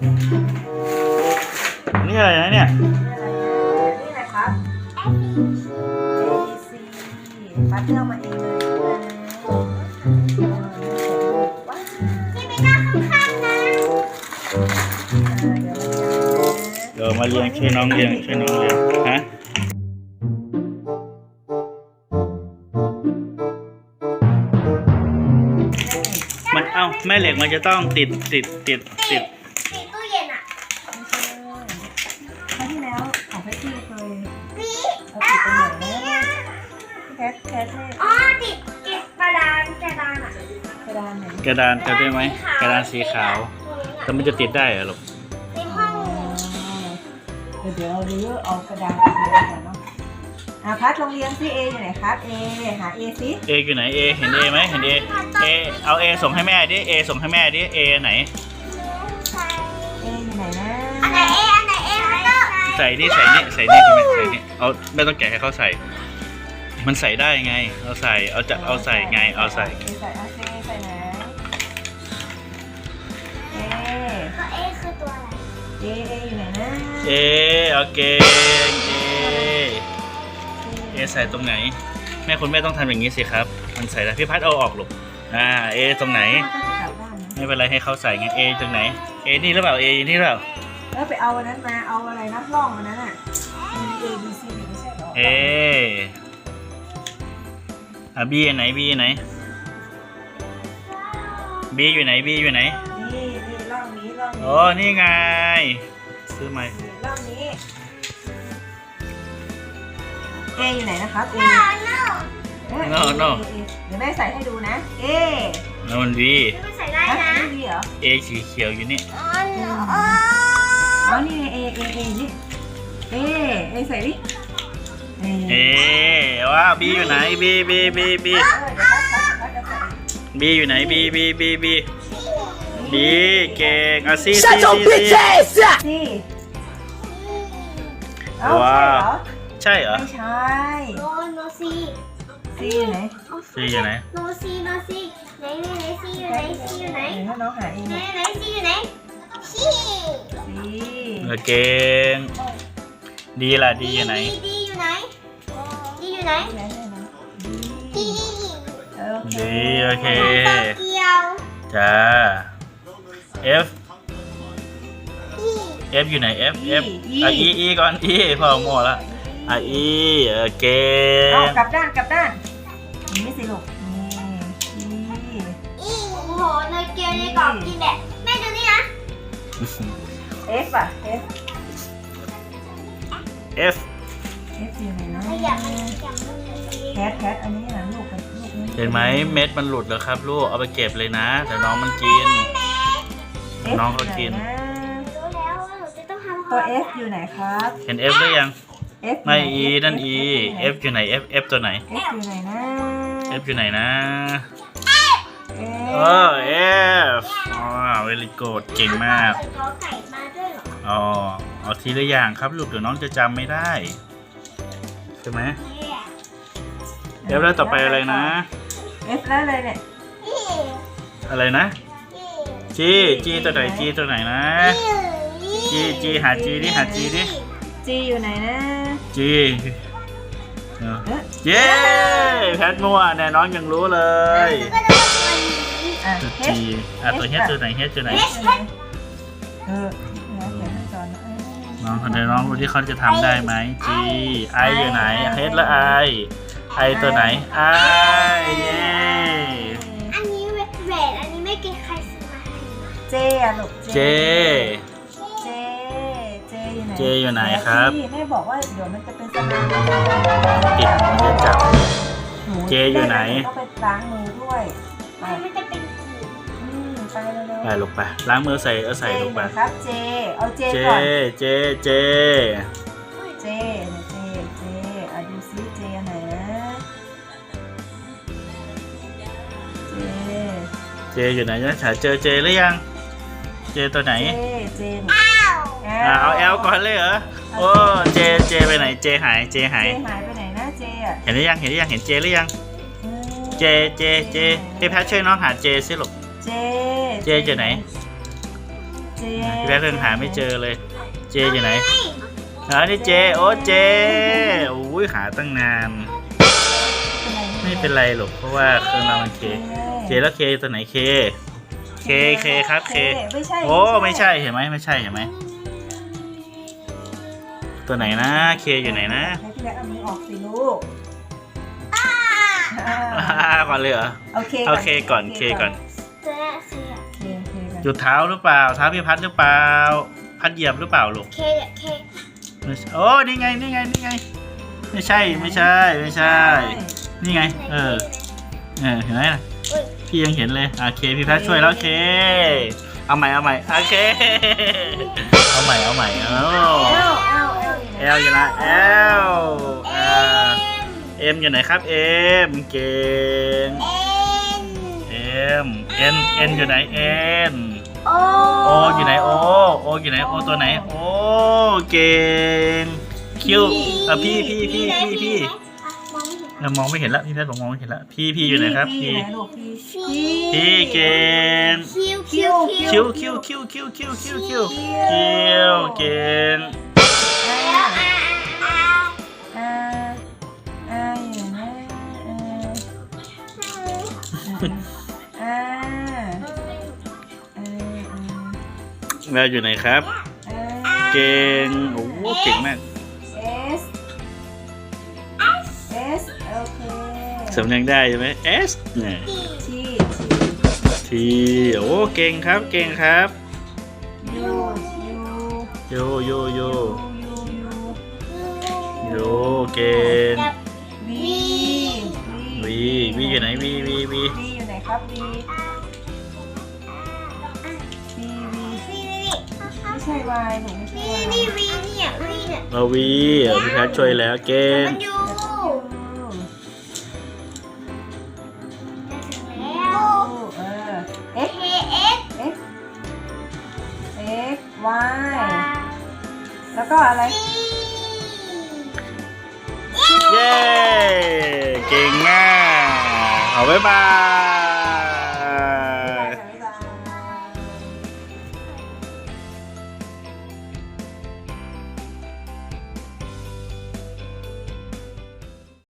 นี่อะไรนะเนี่ย นี่อะไรครับ A B C ปัดเลือกมาเองเลยว้าวที่ไม่ได้ข้างๆนะเดี๋ยวเดี๋ยวมาเรียงช่วยน้องเรียงช่วยน้องเรียงฮะมันเอ้าแม่เหล็กมันจะต้องติดติดติดติด แคทแคทให้อ๋อติดติดกระดานกระดานอะกระดานไหนกระดานจะได้ไหมกระดานสีขาวตรงนี้แต่มันจะติดได้เหรอลูกในห้องเดี๋ยวเดี๋ยวเราดูเอากระดานไปเรียงกันเนาะอะพัดลองเรียงซิ A อยู่ไหนครับ A หา A ซิเออยู่ไหนเอเห็นเอไหมเห็นเอเอเอาเอส่งให้แม่ดิเอส่งให้แม่ดิเอไหนใส่ A อยู่ไหนนะอันไหนเออันไหนเอฮันเตอร์ใส่นี่ใส่นี่ใส่นี่ใช่ไหมใส่นี่เอาไม่ต้องแกะให้เขาใส่ มันใส่ได้ไง เอาใส่ เอาจะเอาใส่ไง เอาใส่เอใส่เอาเซใส่ไหน A ก็เอคือตัวอะไร A A อยู่ไหนนะเอโอเคเอเอใส่ตรงไหน แม่คุณแม่ต้องทำอย่างนี้สิครับ มันใส่ได้พี่พัดเอาออกลูกอ่าเอตรงไหนมันก็จะกลับด้านนะไม่เป็นไรให้เขาใส่ไงเอตรงไหนเอนี่หรือเปล่าเอนี่หรือเปล่าแล้วไปเอาอันนั้นมาเอาอะไรนับร่องอันนั้นอะ A B C ไม่ใช่เหรอเอ อะบีไหนบีไหนบีอยู่ไหนบีอยู่ไหนนี่นี่ร่องนี้ร่องนี้โอ้นี่ไง ซื้อไหมนี่ร่องนี้ A อยู่ไหนนะครับ A อ่า no เอ้ย No, no. A, A, A เดี๋ยวแม่ใส่ให้ดูนะ A แล้วมันบีไม่ใส่ได้ฮะนะนี่ดีเหรอเอสีเขียวอยู่นี่อ๋อ no อ๋ออ๋อนี่ไง A A A นี่ A A ใส่ดิ A เอว้าวบีอยู่ไหนบีบีบีบีเออเดี๋ยวพัดพัดพัดจะใส่บีอยู่ไหนบีบีบีบีบีเก่งอะซีซี Shut your ซี bitch ซี ass up! สิเอ้าว้าใช่เหรวอใช่เหรอไม่ใช่โนโนซีซีอยู่ไหนซีอยู่ไหนโนซีโนซีไหนไหนไหนซีอยู่ไหนซีอยู่ไหนเดี๋ยวให้น้องหาเองไหนนะไหนซีอยู่ไหนซีซีเออเก่งดีล่ะดีอยู่ไหนดีอยู่ ไหนดีอยู่ไหนไหนไหนไหนดีเออโอเคดีโอเคโตเกียวจ้า F อี F อยู่ไหน F F อะ E E ก่อน E พอหมดละอะ E เออเก่เอางกลับด้านกลับด้านนี่สิลูกนี่ซีอีโอ้โหเนยเกียวในกล่องกินแบบแม่ดูนี่นะเอฟอะ F F F อยู่ไหนนะ ขยับมันขยับมันแคทแคทอันนี้นะลูกกับลูกนี้เห็นไหมเม็ดมันหลุดแล้วครับ ลูกเอาไปเก็บเลยนะเดี๋ยวน้องมันกิน F น้องเขากินอยู่ไหะรู้แล้วว่าหนูจะต้องทำตัว F อยู่ไหนครับเห็น F หรือยัง F ไม่อยู่ E หนั่น E F F อยู่ไหน F F ตัวไหน F อยู่ไหนนะ F อยู่ไหนนะ F เออ F อ๋อ very good เก่งมากเขาไก่มาด้วยเหรออ๋อเอาทีละอย่างครับลูกเดี๋ยวน้องจะจำไม่ได้ใช่ไหม F แล้วต่อไปอะไรนะ F แล้วเลยเนี่ย อะไรนะ G G ตัวไหน G ตัวไหนนะ G G หา G ดิหา G ดิ G อยู่ไหนนะ G เออเอ๊ะเย้แพทมัวแน่น้องยังรู้เลยก็จะเป็นวันนี้อะตัว H G อะตัว H ตัวไหน H ตัวไหน H อยู่ไหนเออ น้องคนใดน้องรู้ที่เขาจะทำได้ไหม G I อยู่ไหน H และ I I ตัวไหน I เย้อันนี้เวทเวทอันนี้ไม่กินใครซื้อมาให้ J อะลูก J J J อยู่ไหน J อยู่ไหนครับนี่แม่บอกว่าเดี๋ยวมันจะเป็นสนามติดมันจะจับนู J อยู่ไหน ต้องไปล้างมือด้วยไปมันจะเป็นกีบอืม ไปเร็วๆไปลงไป ล้างมือใส่เอาใส่ลงไป J นะครับ J เอา J J ก่อน J J J เนี่ย J J อะดูซิ J อันไหนนะ J J อยู่ไหนนะฉาเจอ J หรือยัง J ตัวไหน J J อ้าวอะเอา L ก่อนเลยเหรอ โอ้ J J ไปไหน J หาย J หาย J หายไปไหนนะ J อะเห็นหรือยัง เห็นหรือยัง เห็น J หรือยังอืม J J J พี่แพทช่วยน้องหา J สิลูก J J อยู่ไหน เจพี่แพทย์ยังหาไม่เจอเลย เจอยู่ไหนอ๋อนี่เจ โอ้เจโอ้ยหาตั้งนาน ไม่เป็นไรหรอกเพราะว่าเครื่องเรามันเคเคแล้วเคตัวไหนเค เคเคครับเคไม่ใช่โอ้ไม่ใช่เห็นไหมไม่ใช่เห็นไหมตัวไหนนะเคอยู่ไหนนะให้พี่แพทย์เอามือออกสิลูกอ่าอ่าก่อนเลยเหรอโอเคโอเคก่อนเคก่อน เคก่อนจุดเท้าหรือเปล่า เท้าพี่พัดหรือเปล่า พัดเหยียบหรือเปล่าลูกเคเคไม่ใช่โอ้นี่ไงนี่ไงนี่ไง ไม่ใช่ไม่ใช่ไม่ใช่ นี่ไง เออเออเห็นไหมล่ะอุ้ยพี่ยังเห็นเลยโอเคพี่แพทย์ช่วยแล้วโอเค เอาใหม่เอาใหม่โอเค เอาใหม่เอาใหม่เอาเอลเอลเอลอยู่ไหนเอลอยู่นะเอลอ่า เอ็มอยู่ไหนครับเอ็มเก่งเอ็นเอ็ม เอ็นเอ็นอยู่ไหนเอ็นโอโออยู่ไหนโอโออยู่ไหนโอตัวไหนโอเก่งคิวอะพี่พี่พี่พี่พี่อะมองไม่เห็นเรามองไม่เห็นละพี่แพทย์บอกมองไม่เห็นละพี่พี่อยู่ไหนครับพี่พี่อยู่ไหนลูกพี่พี่เก่งคิวคิวคิวคิวคิวคิวคิวคิวคิวคิวเก่ง อ่าอ่าอ่าอ่าแมวอยู่ไหนครับอ่าเก่ง โอ้โหเก่งมาก S S โอเคสำเนียงได้ใช่ไหม S เนี่ย T T ทีโอ้เก่งครับเก่งครับ U U โยโยโย U U โยเก่งกับ V วีวีอยู่ไหนวีวีวี V อยู่ไหน ครับ V V V นี่นี่ไม่ใช่ Y หนูไม่ใช่นี่นี่วีเนี่ยวีเนี่ยเอาวีเออพี่แพทช่วยแล้วเก่งมันอยู่แล้วเออ X เคเอ็ก X X Y แล้วก็อะไร เย้ เก่งมากเอาบ๊ายบาย